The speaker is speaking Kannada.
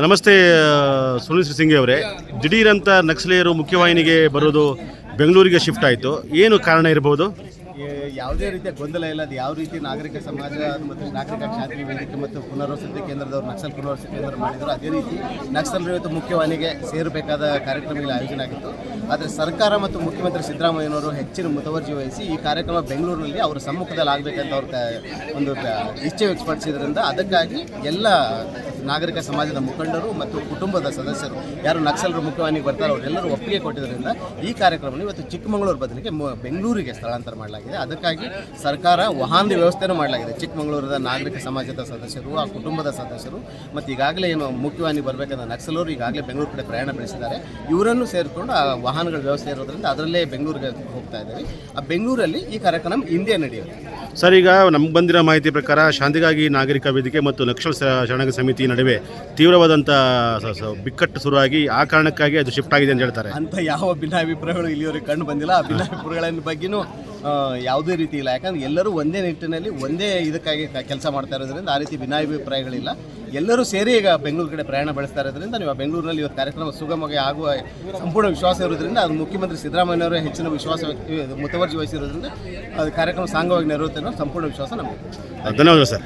ನಮಸ್ತೆ ಸುನೀಲ್ ಸಿಂಗಿ ಅವರೇ. ದಿಢೀರಂತ ನಕ್ಸಲೀಯರು ಮುಖ್ಯವಾಹಿನಿಗೆ ಬರೋದು ಬೆಂಗಳೂರಿಗೆ ಶಿಫ್ಟ್ ಆಯಿತು. ಏನು ಕಾರಣ ಇರಬಹುದು ಯಾವುದೇ ರೀತಿಯ ಗೊಂದಲ ಇಲ್ಲ. ಅದು ಯಾವ ರೀತಿ ನಾಗರಿಕ ಸಮಾಜ ಮತ್ತು ನಾಗರಿಕ ಶಾಂತಿ ವೇದಿಕೆ ಮತ್ತು ಪುನರ್ವಸತಿ ಕೇಂದ್ರದವರು ನಕ್ಸಲ್ ಪುನರ್ವಸತಿ ಕೇಂದ್ರ ಮಾಡಿದರು. ಅದೇ ರೀತಿ ನಕ್ಸಲರು ಇವತ್ತು ಮುಖ್ಯವಾಹಿನಿಗೆ ಸೇರಬೇಕಾದ ಕಾರ್ಯಕ್ರಮಗಳ ಆಯೋಜನೆ ಆಗಿತ್ತು. ಆದರೆ ಸರ್ಕಾರ ಮತ್ತು ಮುಖ್ಯಮಂತ್ರಿ ಸಿದ್ದರಾಮಯ್ಯನವರು ಹೆಚ್ಚಿನ ಮುತುವರ್ಜಿ ವಹಿಸಿ ಈ ಕಾರ್ಯಕ್ರಮ ಬೆಂಗಳೂರಿನಲ್ಲಿ ಅವರ ಸಮ್ಮುಖದಲ್ಲಿ ಆಗಬೇಕಂತ ಅವ್ರ ಒಂದು ಇಚ್ಛೆ ವ್ಯಕ್ತಪಡಿಸಿದ್ರಿಂದ ಅದಕ್ಕಾಗಿ ಎಲ್ಲ ನಾಗರಿಕ ಸಮಾಜದ ಮುಖಂಡರು ಮತ್ತು ಕುಟುಂಬದ ಸದಸ್ಯರು. ಯಾರು ನಕ್ಸಲರು ಮುಖ್ಯವಾಹಿನಿಗೆ ಬರ್ತಾರೆ ಅವರೆಲ್ಲರೂ ಒಪ್ಪಿಗೆ ಕೊಟ್ಟಿದ್ದರಿಂದ ಈ ಕಾರ್ಯಕ್ರಮವನ್ನು ಇವತ್ತು ಚಿಕ್ಕಮಗಳೂರು ಬದಲಿಗೆ ಬೆಂಗಳೂರಿಗೆ ಸ್ಥಳಾಂತರ ಮಾಡಲಾಗಿದೆ. ಅದಕ್ಕಾಗಿ ಸರ್ಕಾರ ವಾಹನದ ವ್ಯವಸ್ಥೆನೂ ಮಾಡಲಾಗಿದೆ. ಚಿಕ್ಕಮಗಳೂರದ ನಾಗರಿಕ ಸಮಾಜದ ಸದಸ್ಯರು, ಆ ಕುಟುಂಬದ ಸದಸ್ಯರು ಮತ್ತು ಈಗಾಗಲೇ ಏನು ಮುಖ್ಯವಾಹಿನಿ ಬರಬೇಕಾದ ನಕ್ಸಲರು ಈಗಾಗಲೇ ಬೆಂಗಳೂರು ಕಡೆ ಪ್ರಯಾಣ ಬೆಳೆಸಿದ್ದಾರೆ. ಇವರನ್ನು ಸೇರಿಕೊಂಡು ಆ ವಾಹನಗಳ ವ್ಯವಸ್ಥೆ ಇರೋದ್ರಿಂದ ಅದರಲ್ಲೇ ಬೆಂಗಳೂರಿಗೆ ಹೋಗ್ತಾ ಇದ್ದಾರೆ ಆ ಬೆಂಗಳೂರಲ್ಲಿ ಈ ಕಾರ್ಯಕ್ರಮ ಹಿಂದೆ ನಡೆಯುತ್ತೆ. ಸರ್ ಈಗ ನಮ್ಗೆ ಬಂದಿರೋ ಮಾಹಿತಿ ಪ್ರಕಾರ ಶಾಂತಿಗಾಗಿ ನಾಗರಿಕ ವೇದಿಕೆ ಮತ್ತು ನಕ್ಸಲ್ ಸ- ಶರಣಾಗ ಸಮಿತಿ ನಡುವೆ ತೀವ್ರವಾದಂಥ ಬಿಕ್ಕಟ್ಟು ಶುರುವಾಗಿ ಆ ಕಾರಣಕ್ಕಾಗಿ ಅದು ಶಿಫ್ಟ್ ಆಗಿದೆ ಅಂತ ಹೇಳ್ತಾರೆ. ಅಂತ ಯಾವ ಭಿನ್ನಾಭಿಪ್ರಾಯಗಳು ಇಲ್ಲಿವರೆಗೆ ಕಂಡು ಬಂದಿಲ್ಲ. ಆ ಭಿನ್ನಾಭಿಪ್ರಾಯಗಳ ಬಗ್ಗೆನೂ ಆ, ಯಾವುದೇ ರೀತಿ ಇಲ್ಲ. ಯಾಕಂದ್ರೆ ಎಲ್ಲರೂ ಒಂದೇ ನಿಟ್ಟಿನಲ್ಲಿ ಒಂದೇ ಇದಕ್ಕಾಗಿ ಕೆಲಸ ಮಾಡ್ತಾ ಇರೋದ್ರಿಂದ ಆ ರೀತಿ ಭಿನ್ನಾಭಿಪ್ರಾಯಗಳಿಲ್ಲ. ಎಲ್ಲರೂ ಸೇರಿ ಈಗ ಬೆಂಗಳೂರು ಕಡೆ ಪ್ರಯಾಣ ಬೆಳೆಸ್ತಾ ಇರೋದ್ರಿಂದ ನೀವು ಬೆಂಗಳೂರಿನಲ್ಲಿ ಇವತ್ತು ಕಾರ್ಯಕ್ರಮ ಸುಗಮವಾಗಿ ಆಗುವ ಸಂಪೂರ್ಣ ವಿಶ್ವಾಸ ಇರೋದ್ರಿಂದ ಅದು ಮುಖ್ಯಮಂತ್ರಿ ಸಿದ್ದರಾಮಯ್ಯನವರೇ ಹೆಚ್ಚಿನ ವಿಶ್ವಾಸ ವ್ಯಕ್ತಿ- ಮುತುವರ್ಜಿ ವಹಿಸಿರೋದ್ರಿಂದ ಅದು ಕಾರ್ಯಕ್ರಮ ಸಾಂಗವಾಗಿ ನೆರವೇರುತ್ತೆ ಅನ್ನೋ ಸಂಪೂರ್ಣ ವಿಶ್ವಾಸ ನಮಗೆ. ಧನ್ಯವಾದ ಸರ್.